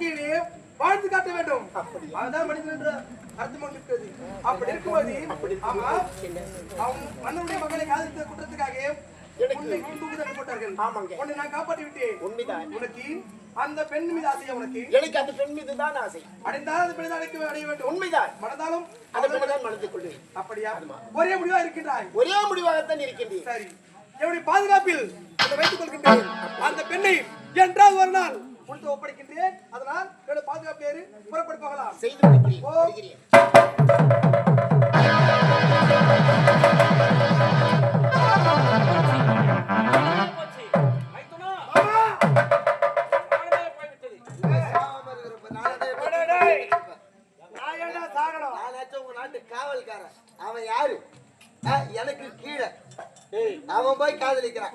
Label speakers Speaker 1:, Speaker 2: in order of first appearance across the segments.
Speaker 1: வாழ்க்கையிலே வாழ்ந்து காட்ட வேண்டும்? அதுதான் மனிதன் என்ற அர்த்தம் இருக்கிறது அப்படி இருக்கும்போது ஆமா அவன் மன்னனுடைய மகளை காதலித்த குற்றத்துக்காக அந்த பெண் மீது ஆசையா உனக்கு?
Speaker 2: எனக்கு அந்த பெண் மீது தான் ஆசை.
Speaker 1: அடைந்தால் அந்த பெண்ணை அடைக்க அடைய வேண்டும்.
Speaker 2: உண்மைதான்.
Speaker 1: மனதாலும்
Speaker 2: அந்த பெண்ணை தான் மனதில் கொள்வேன்
Speaker 1: அப்படியா? ஒரே முடிவா இருக்கின்றாய்.
Speaker 2: ஒரே முடிவாகத்தான் இருக்கின்றேன்.
Speaker 1: சரி. என்னுடைய பாதுகாப்பில் அதை வைத்துக் கொள்கின்றேன். அந்த பெண்ணை என்றால் ஒரு நாள் உனக்கு ஒப்படைக்கின்றேன். அதனால் என்னுடைய பாதுகாப்பு புறப்பட்டு போகலாம்.
Speaker 2: செய்து
Speaker 3: காவல்காரன். அவன் யாரு? எனக்கு கீழே. அவன் போய் காதலிக்கிறான்.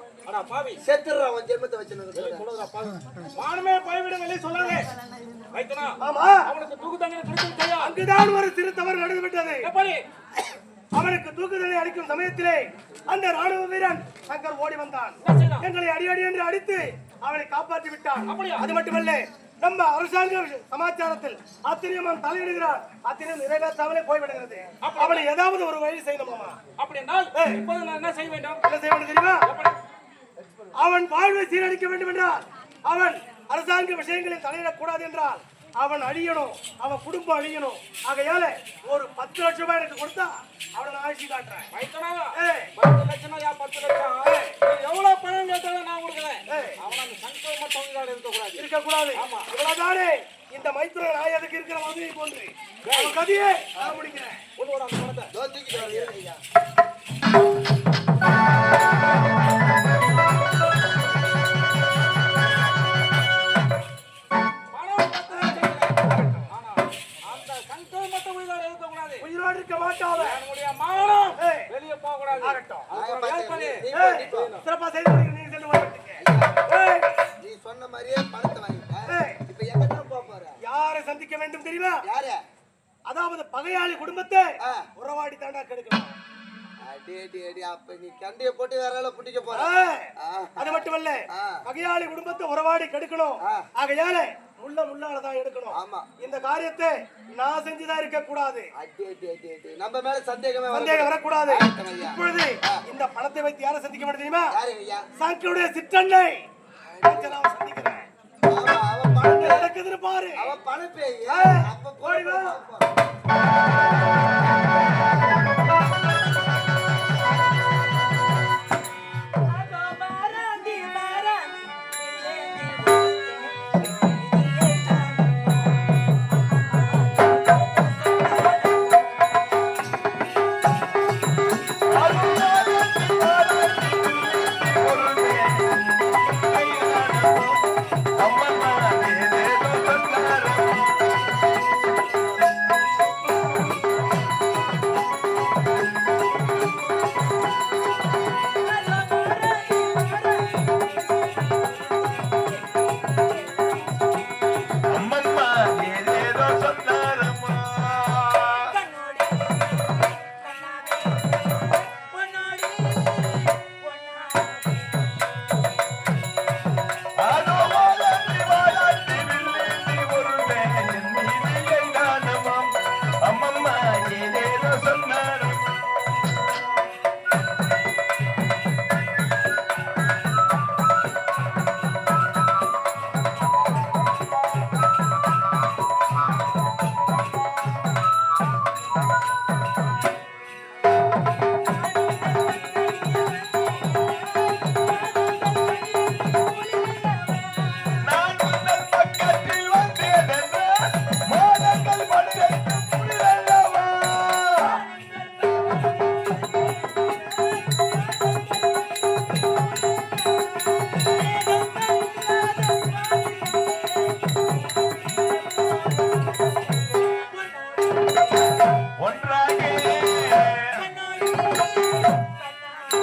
Speaker 3: செத்துடுறான் அவன் ஜென்மத்தை வச்சு
Speaker 4: மானமே போய்விடுங்களே சொல்லாதே ரைத்தனா
Speaker 1: ஆமா.
Speaker 4: அவனுக்கு தூக்கு தண்டனை கொடுத்து விட்டாயா
Speaker 1: அங்குதான் ஒரு சிறு தவறு நடந்து விட்டது
Speaker 4: எப்படி?
Speaker 1: அவனுக்கு தூக்குதலை அடிக்கும் சமயத்திலே அந்த ராணுவ வீரன் சங்கர் ஓடி வந்தான்? எங்களை அடி அடி என்று அடித்து அவனை காப்பாற்றி விட்டான்? அது மட்டுமல்ல நம்ம அரசாங்க சமாச்சாரத்தில் அத்தனையும் அவன் தலையிடுகிறான் அத்தனையும் நிறைவேற்றாமலே போய்விடுகிறது. அவனை ஏதாவது ஒரு வழி செய்யணுமாமா
Speaker 4: அப்படி என்றால் இப்போது நான் என்ன செய்ய வேண்டும்?
Speaker 1: என்ன செய்ய வேண்டும் தெரியுமா? அவன் வாழ்வை சீரழிக்க வேண்டும் என்றால் அவன் அரசாங்க விஷயங்களில் தலையிடக்கூடாது என்றால் அவன் அழியணும் அவன் குடும்பம் அழியணும். ஆகையால ஒரு பத்து லட்சம் ரூபாய் எனக்கு கொடுத்தா அவனை நான் ஆட்சி காட்டுறேன்.
Speaker 4: பத்து லட்சம் யா பத்து லட்சம்? நீ எவ்வளவு பணம் கேட்டாலும் நான் கொடுக்குறேன். அவன் அந்த சங்கர் மட்டும் இருக்கக்கூடாது.
Speaker 1: இருக்கக்கூடாது.
Speaker 4: ஆமா.
Speaker 1: இவ்வளவுதானே? இந்த மைத்துர நாயகத்துக்கு இருக்கிற மதுரை போன்று. அவன் கதையே நான் முடிக்கிறேன்.
Speaker 4: கொண்டு வர அந்த பணத்தை. போக கூடாது
Speaker 1: சிறப்பா செய்து நீங்க சென்று
Speaker 3: நீ சொன்ன மாதிரியே பணத்தை வாங்கிட்ட.
Speaker 1: ஏய்,
Speaker 3: இப்ப எங்க போக போற?
Speaker 1: யாரை சந்திக்க வேண்டும் தெரியுமா?
Speaker 3: யாரு?
Speaker 1: அதாவது பகையாளி குடும்பத்தை. உறவாடி தாண்டா கெடுக்கணும்.
Speaker 3: அடி அடி அடி. அப்ப நீ கண்டிய போட்டு வேற ஆளை புட்டிக்க போற.
Speaker 1: அது மட்டுமல்ல
Speaker 3: ஆ.
Speaker 1: பகையாளி குடும்பத்தை உறவாடி கெடுக்கணும். ஆகையால முள்ள முள்ளால தான் எடுக்கணும்.
Speaker 3: ஆமா.
Speaker 1: இந்த காரியத்தை நான் செஞ்சுதான் இருக்க கூடாது
Speaker 3: நம்ம மேல சந்தேகமே
Speaker 1: சந்தேகம் வரக்கூடாது. இப்பொழுது இந்த பணத்தை வைத்து யாரை சந்திக்க வேண்டும் தெரியுமா? சங்கருடைய சிற்றன்னை. நான் சந்திக்கிறேன். நடக்குதுன்னு பாரு
Speaker 3: அவன் பணம் பேய்
Speaker 1: ஏய்,
Speaker 3: அப்ப
Speaker 1: ஓடி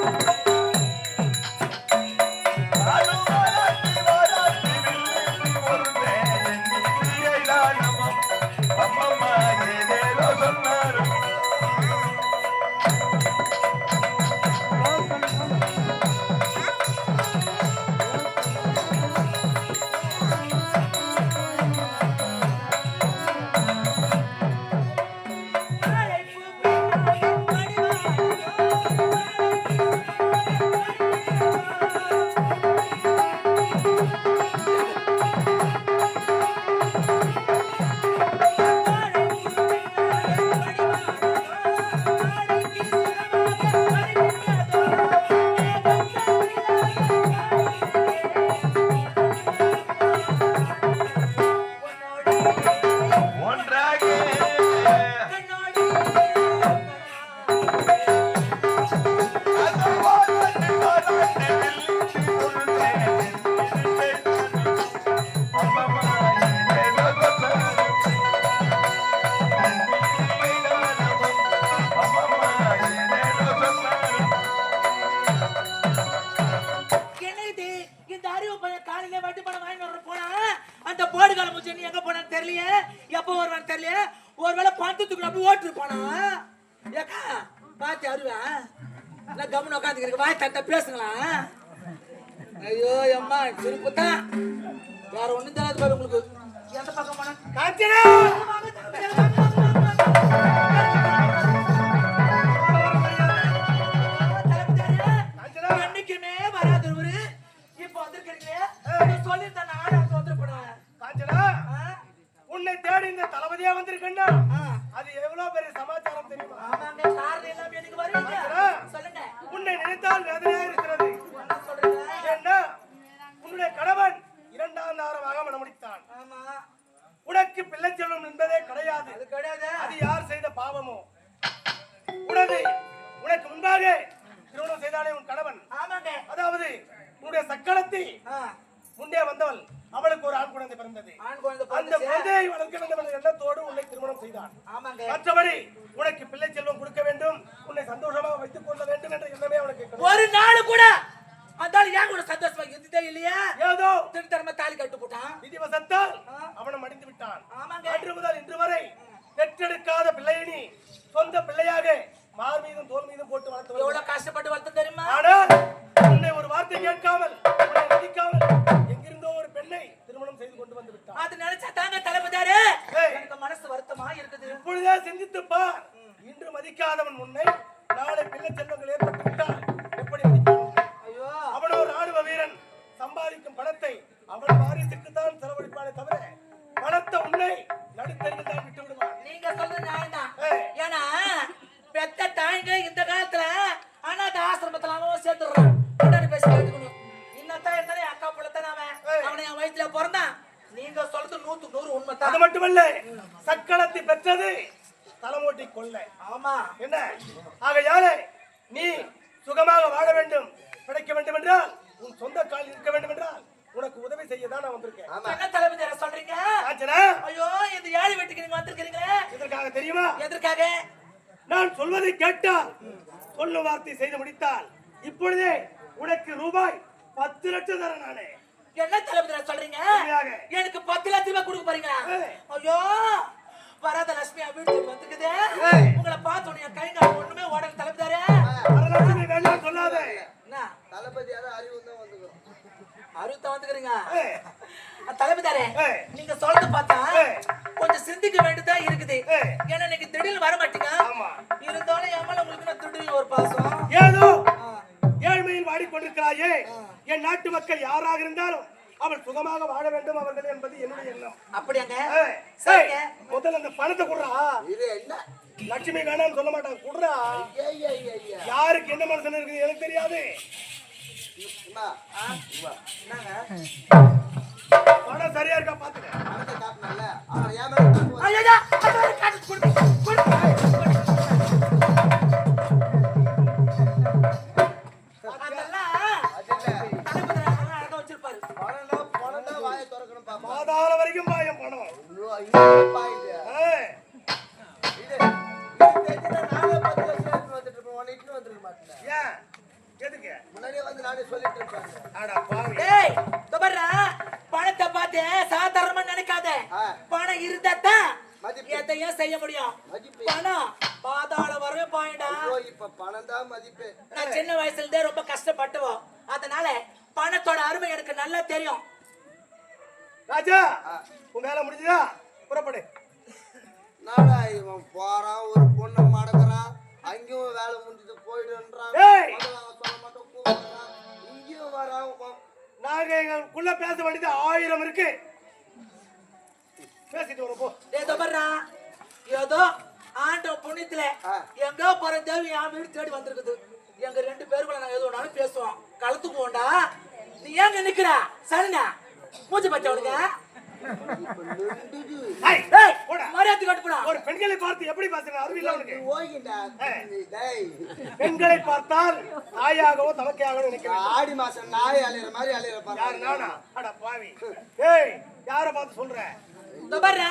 Speaker 5: Thank you. பணத்துக்கு அப்படி ஓட்டிருப்பானா ஏக்கா பாத்து அருவேன் நான் கம்முன்னு உட்காந்துக்கிறேன் வாய் தட்ட பேசுங்களா? ஐயோ அம்மா சிரிப்பு தான் வேற ஒண்ணும் தெரியாது பாரு உங்களுக்கு. எந்த பக்கம் போனா?
Speaker 1: காஞ்சனா
Speaker 5: என்னைக்குமே வராதவரு இப்ப வந்திருக்கீங்களே சொல்லியிருந்தா நானும் அங்க வந்துருப்பேன்
Speaker 1: காஞ்சனா உன்னை தேடி இந்த தளபதியா வந்திருக்கேன்னா அது எவ்வளவு பெரிய சமாச்சாரம் தெரியுமா? உன்னை நினைத்தால் வேதனையா இருக்கிறது.
Speaker 5: என்ன
Speaker 1: உன்னுடைய கணவன் இரண்டாம் மனமுடித்தான்.
Speaker 5: ஆமா.
Speaker 1: உனக்கு பிள்ளை செல்வம் என்பதே கிடையாது.
Speaker 5: அது கிடையாது.
Speaker 1: அது யார் செய்த பாவமோ? உனது உனக்கு முன்பாக திருமணம் செய்தாலே உன் கணவன். அதாவது உன்னுடைய சக்களத்தி முன்னே வந்தவள். அவளுக்கு ஒரு ஆண் குழந்தை பிறந்தது. அந்த. குழந்தையை வளர்க்க வேண்டும் என்ற எண்ணத்தோடு உன்னை திருமணம் செய்தான். மற்றபடி உனக்கு பிள்ளை செல்வம் கொடுக்க வேண்டும் உன்னை சந்தோஷமாக வைத்துக் கொள்ள வேண்டும் என்ற எண்ணமே அவனுக்கு.
Speaker 5: ஒரு நாள் கூட ஆளு ஏன் கூட சந்தோஷமா இருந்ததே இல்லையா?
Speaker 1: ஏதோ
Speaker 5: திருத்தரமா தாலி கட்டு போட்டான்.
Speaker 1: விதிவசத்தால் அவனும் அடிந்து விட்டான். அன்று முதல் இன்று வரை பெற்றெடுக்காத பிள்ளையை நீ சொந்த பிள்ளையாக மார் மீதும் தோல் மீதும் போட்டு வளர்த்து.
Speaker 5: எவ்வளவு கஷ்டப்பட்டு வளர்த்து தெரியுமா?
Speaker 1: ஆனால் இப்பொழுதே சிந்தித்து பார் இன்று மதிக்காதவன் உன்னை நாளை பிள்ளை செல்வங்கள் ஏற்பட்டு விட்டால் எப்படி
Speaker 5: ஐயோ.
Speaker 1: அவனோ ராணுவ வீரன் சம்பாதிக்கும் பணத்தை அவன் வாரியத்துக்கு தான் செலவழிப்பானே தவிர பணத்தை உன்னை நடுத்தருவில் தான் விட்டு விடுவான்
Speaker 5: நீங்க சொல்றது நியாயம்தான். ஏன்னா பெத்த தாய்ங்க இந்த காலத்துல அனாத ஆசிரமத்துல அவன் சேர்த்துடுறான். உடனே பேசி கேட்டுக்கணும் இன்னத்தான் இருந்தாலும் அக்கா பிள்ளைத்தான் அவன். அவனை என் வயிற்றுல பிறந்தான். நீங்க சொல்றது நூத்துக்கு நூறு
Speaker 1: அது
Speaker 5: உண்மைதான்
Speaker 1: மட்டுமல்ல சக்களத்தை பெற்றது தலைமோட்டி கொள்ளை.
Speaker 5: ஆமா.
Speaker 1: என்ன? ஆகையாலே நீ சுகமாக வாழ வேண்டும் பிழைக்க வேண்டும் என்றால் உன் சொந்த கால் இருக்க வேண்டும் என்றால் உனக்கு உதவி செய்ய தான் நான் வந்திருக்கேன்.
Speaker 5: என்ன தளபதியார சொல்றீங்க?
Speaker 1: ஆச்சனா?
Speaker 5: ஐயோ இந்த ஏழை வீட்டுக்கு நீங்க வந்திருக்கீங்களே
Speaker 1: இதற்காக தெரியுமா?
Speaker 5: எதற்காக?
Speaker 1: நான் சொல்வதை கேட்டால் சொல்லும் வார்த்தை செய்து முடித்தால் இப்பொழுதே உனக்கு ரூபாய் பத்து லட்சம் தரேன் நானே.
Speaker 5: என்ன தளபதியார சொல்றீங்க
Speaker 1: உண்மையாக.
Speaker 5: எனக்கு பத்து லட்சம் ரூபாய் கொடுக்க போறீங்க
Speaker 1: ஏய்.
Speaker 5: ஐயோ வராத லட்சுமி வீட்டுக்கு வந்துக்குது. உங்களை பார்த்த உடனே என் கை கால் ஒண்ணுமே ஓடல தளபதியாரே.
Speaker 1: வரலட்சுமி வேண்டாம் சொல்லாத.
Speaker 5: என்ன?
Speaker 3: தளபதியார அறிவு தான்
Speaker 5: வந்துக்கிறீங்க? தலைமைதாரே
Speaker 1: ஏய்.
Speaker 5: நீங்க சொல்றது பார்த்தா. கொஞ்சம் சிந்திக்க வேண்டியதா இருக்குது. ஏன்னா நீங்க திடீர்னு வர மாட்டீங்க.
Speaker 1: ஆமா.
Speaker 5: இருந்தாலும் மேல உங்களுக்கு நான் திடீர்னு ஒரு பாசம்?
Speaker 1: ஏதோ. ஏழ்மையில் வாடிக்கொண்டிருக்கிறாயே. என் நாட்டு மக்கள் யாராக இருந்தாலும் அவள் சுகமாக வாழ வேண்டும் அவர்கள் என்பது என்னுடைய எண்ணம்.
Speaker 5: அப்படியாங்க?
Speaker 1: ஏய், முதல்ல அந்த பணத்தை குடுறா.
Speaker 3: இது என்ன?
Speaker 1: லட்சுமி வேணாம்னு சொல்ல மாட்டாங்க குடுறா. யாருக்கு என்ன மனசுல இருக்குது எனக்கு தெரியாது.
Speaker 3: அம்மா,
Speaker 5: என்னங்க?
Speaker 1: பணம் சரியா இருக்கா பாத்துக்க.
Speaker 5: பணத்தோட அருமை எனக்கு நல்லா தெரியும்.
Speaker 1: ராஜா உன் வேலை முடிஞ்சதா? புறப்படு.
Speaker 3: நாடா இவன் போறான் ஒரு பொண்ணை மடக்குறான் அங்கேயும் வேலை முடிஞ்சது போயிடுன்றான். சொல்ல கூப்பிடுறான் இங்கேயும் வரான்
Speaker 1: நாங்க எங்களுக்குள்ள பேச வேண்டியது ஆயிரம் இருக்கு. பேசிட்டு வரோம் போ.
Speaker 5: ஏ தொபர்ரா ஏதோ ஆண்ட புண்ணியத்துல. எங்கோ போற தேவி என் வீடு தேடி வந்திருக்குது. எங்க ரெண்டு பேருக்குள்ள நாங்க எது வேணாலும் பேசுவோம். கலத்து போண்டா நீ ஏங்க நிக்கிற? சரிண்ணா. மூச்சு கட்டுப்படா
Speaker 1: ஒரு பெண்களை பார்த்து எப்படி உனக்கு. பெண்களை பார்த்தால் தாயாகவோ தமக்கையாகவோ நினைக்கிறேன்
Speaker 3: ஆடி மாசம் நாய் அலையிற மாதிரி அலையிற
Speaker 1: யாரு
Speaker 3: பாரு
Speaker 1: நானா? அட பாவி. ஏய் யார பார்த்து சொல்ற?
Speaker 5: தொபர்ரா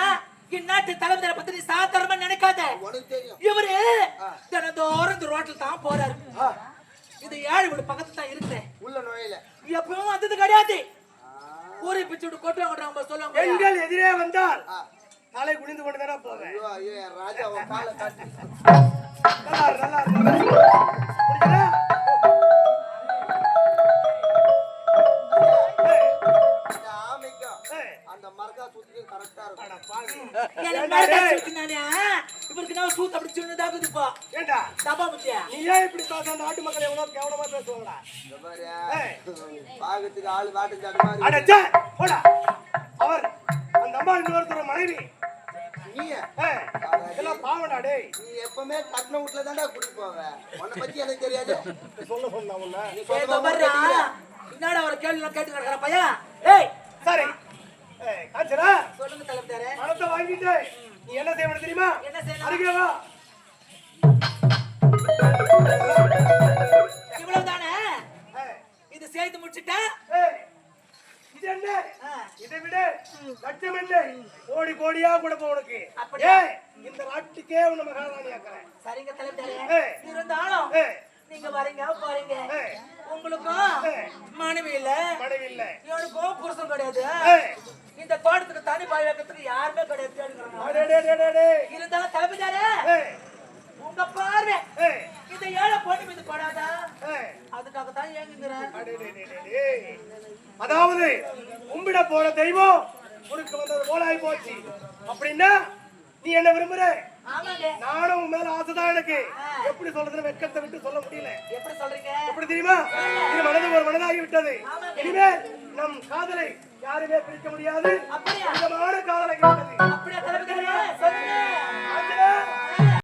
Speaker 5: இந்நாட்டு தலைவரை பத்தி நீ சாதாரணமா நினைக்காத.
Speaker 3: உனக்கு தெரியும்.
Speaker 5: இவரு தினந்தோறும் இந்த ரோட்ல தான் போறாரு. இது ஏழு வீடு பக்கத்துல தான்
Speaker 3: நுழையில
Speaker 5: எப்பவும் வந்தது கிடையாது. ஊரை பிச்சு விட்டு கொட்டுவாங்க சொல்லுவாங்க
Speaker 1: பெண்கள் எதிரே வந்தால். தலை குனிந்து கொண்டு தானே போவேன்.
Speaker 3: ராஜா காலை காட்டி.
Speaker 1: நல்லா நல்லா
Speaker 3: அந்த மரக்கா சுத்திக்கும் கரெக்டா இருக்கும்.
Speaker 5: இவருக்கு நான் சூத் அப்படி சின்னதாக இருக்குப்பா
Speaker 1: ஏண்டா?
Speaker 5: தப்பா முத்தியா?
Speaker 1: நீ ஏன் இப்படி பேச நாட்டு மக்கள் எவ்வளவு கேவலமா பேசுவாங்கடா.
Speaker 3: பாகத்துக்கு ஆளு வாட்டு
Speaker 1: போடா. அவர் அந்த அம்மா இன்னொருத்தர் மனைவி.
Speaker 3: நீ
Speaker 1: இதெல்லாம் பாவடா டேய்.
Speaker 3: நீ எப்பவுமே கட்டின வீட்டுல தான்டா குடி போவ. உன்னை பத்தி எனக்கு தெரியாது.
Speaker 1: சொல்ல சொன்னா உன்ன.
Speaker 3: நீ.
Speaker 5: என்னடா ஒரு கேள்வி கேட்டு கிடக்குற பையன். ஏய்.
Speaker 1: சரி. ஏய் காஞ்சனா
Speaker 5: சொல்லுங்க தலைவர்.
Speaker 1: பணத்தை வாங்கிட்டு நீ என்ன செய்யணும் தெரியுமா?
Speaker 5: என்ன செய்யணும்?
Speaker 1: அருகே வா.
Speaker 5: இவ்வளவு தானே
Speaker 1: ஏய்,
Speaker 5: இது செய்து முடிச்சுட்டா?
Speaker 1: இது என்ன. இதை விட லட்சம் என்ன? கோடி கோடியா கொடுப்ப உனக்கு.
Speaker 5: அப்படியா?
Speaker 1: இந்த நாட்டுக்கே உன்னை மகாராணி ஆக்குறேன்
Speaker 5: சரிங்க தலைவர். இருந்தாலும் நீங்க வரீங்க போறீங்க. உங்களுக்கும். மனைவி இல்ல?
Speaker 1: மனைவி இல்ல.
Speaker 5: புருஷன் கிடையாது. இந்த தோட்டத்துக்கு தனி பாய் வைக்கிறதுக்கு யாருமே கிடையாது. இருந்தாலும்
Speaker 1: ஏய்,
Speaker 5: உங்க
Speaker 1: ஏய்,
Speaker 5: இந்த ஏழை பொண்ணு மீது படாதா. அதுக்காக தான் ஏங்குங்கிறேன்.
Speaker 1: அதாவது கும்பிட போன தெய்வம் உனக்கு வந்தது போலாய் போச்சு. அப்படின்னா நீ என்ன விரும்புற? நானும் உன் மேல ஆசைதான் எனக்கு. எப்படி சொல்றதுன்னு வெட்கத்தை விட்டு சொல்ல முடியல.
Speaker 5: எப்படி சொல்றீங்க?
Speaker 1: எப்படி தெரியுமா? இது மனது ஒரு மனதாகி விட்டது. இனிமே நம் காதலை யாருமே பிரிக்க முடியாது. விதமான காதலை கேட்டது. அப்படியே